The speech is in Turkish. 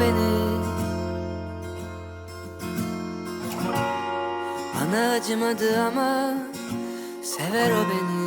beni. Bana acımadı ama sever o beni